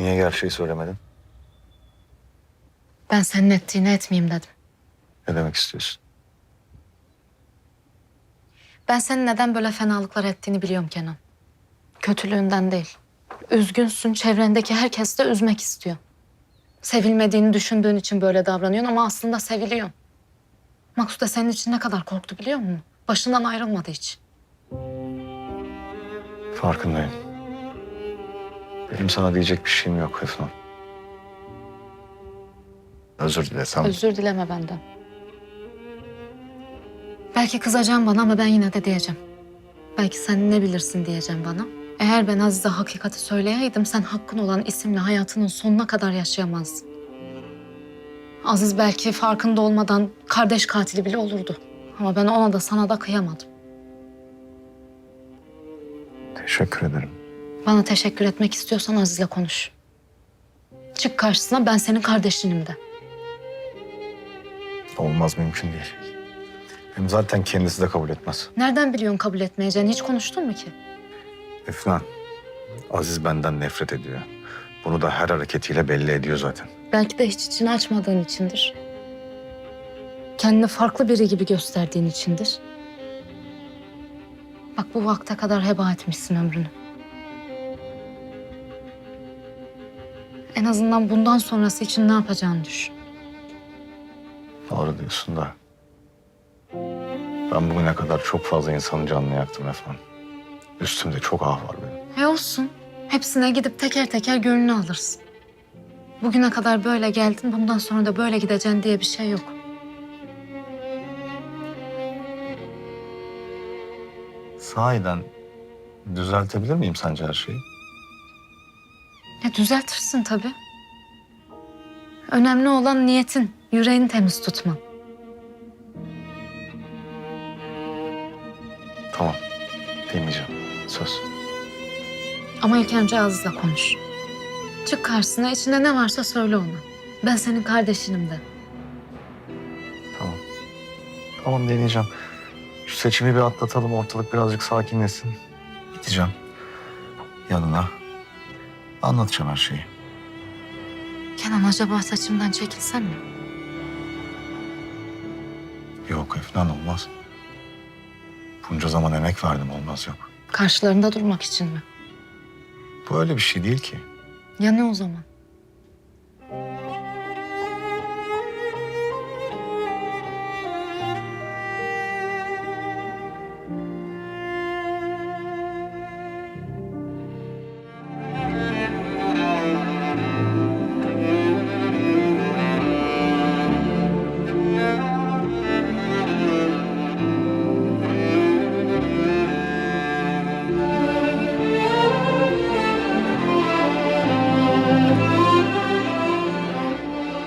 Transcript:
Niye gerçeği söylemedin? Ben senin ettiğini etmeyeyim dedim. Ne demek istiyorsun? Ben senin neden böyle fenalıklar ettiğini biliyorum Kenan. Kötülüğünden değil. Üzgünsün, çevrendeki herkes de üzmek istiyor. Sevilmediğini düşündüğün için böyle davranıyorsun ama aslında seviliyorsun. Maksut da senin için ne kadar korktu biliyor musun? Başından ayrılmadı hiç. Farkındayım. Benim sana diyecek bir şeyim yok Efnan. Özür dilesem. Özür dileme benden. Belki kızacağım bana ama ben yine de diyeceğim. Belki sen ne bilirsin diyeceğim bana. Eğer ben Aziz'e hakikati söyleyeydim sen hakkın olan isimle hayatının sonuna kadar yaşayamazdın. Aziz belki farkında olmadan kardeş katili bile olurdu. Ama ben ona da sana da kıyamadım. Teşekkür ederim. Bana teşekkür etmek istiyorsan Aziz'le konuş. Çık karşısına ben senin kardeşinim de. Olmaz mümkün değil. Hem zaten kendisi de kabul etmez. Nereden biliyorsun kabul etmeyeceğini? Hiç konuştun mu ki? Efnan, Aziz benden nefret ediyor. Bunu da her hareketiyle belli ediyor zaten. Belki de hiç içini açmadığın içindir. Kendini farklı biri gibi gösterdiğin içindir. Bak bu vakte kadar heba etmişsin ömrünü. En azından bundan sonrası için ne yapacağını düşün. Doğru diyorsun da. Ben bugüne kadar çok fazla insanın canını yaktım Efnan. Üstümde çok ah var benim. E olsun. Hepsine gidip teker teker gönlünü alırsın. Bugüne kadar böyle geldin, bundan sonra da böyle gideceksin diye bir şey yok. Sahiden düzeltebilir miyim sence her şeyi? Düzeltirsin tabii. Önemli olan niyetin, yüreğini temiz tutman. Tamam. Deneyeceğim. Söz. Ama ilk önce Aziz'le konuş. Çık karşısına, içinde ne varsa söyle ona. Ben senin kardeşinim de. Tamam. Tamam deneyeceğim. Şu seçimi bir atlatalım. Ortalık birazcık sakinleşsin. Gideceğim. Yanına. Anlatacağım her şeyi. Kenan acaba saçımdan çekilsem mi? Yok Efnan olmaz. Bunca zaman emek verdim olmaz yok. Karşılarında durmak için mi? Bu öyle bir şey değil ki. Ya ne o zaman?